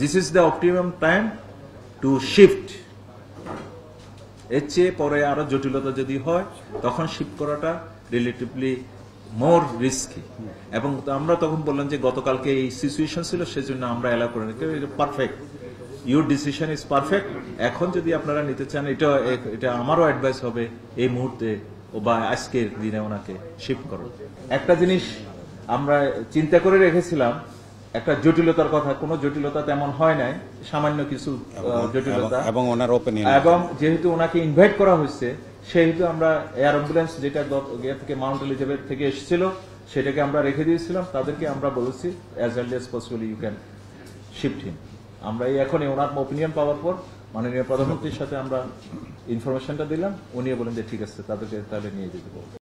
This is the optimum time to shift এর চেয়ে পরে আরও জটিলতা যদি হয়, তখন শিফট করাটা রিলেটিভলি মোর রিস্কি এবং আমরা তখন বললাম যে গতকালকে এই সিচুয়েশন ছিল, সেজন্য আমরা অ্যালাউ করে নিই perfect your decision is perfect এখন যদি আপনারা নিতে চান, এটা এটা আমারও অ্যাডভাইস হবে এই মুহূর্তে বা আজকের দিনে ওনাকে শিফট করো। একটা জিনিস আমরা চিন্তা করে রেখেছিলাম একটা জটিলতার কথা কোনো জটিলতা তেমন হয় নাই সামান্য কিছু জটিলতা। এবং- ওনার ওপিনিয়ন এবং যেহেতু ওনাকে ইনভাইট করা হয়েছে সেহেতু আমরা এয়ার অ্যাম্বুলেন্স যেটা ইয়ে থেকে মাউন্ট এলিজাবেথ থেকে এসেছিল সেটাকে আমরা রেখে দিয়েছিলাম। তাদেরকে আমরা বলেছি as early as possible you can shift him আমরা এই এখন ওনার ওপিনিয়ন পাওয়ার পর মাননীয় প্রধানমন্ত্রীর সাথে আমরা ইনফরমেশনটা দিলাম। উনিও বলেন যে ঠিক আছে তাদেরকে তাহলে নিয়ে যেতে পারব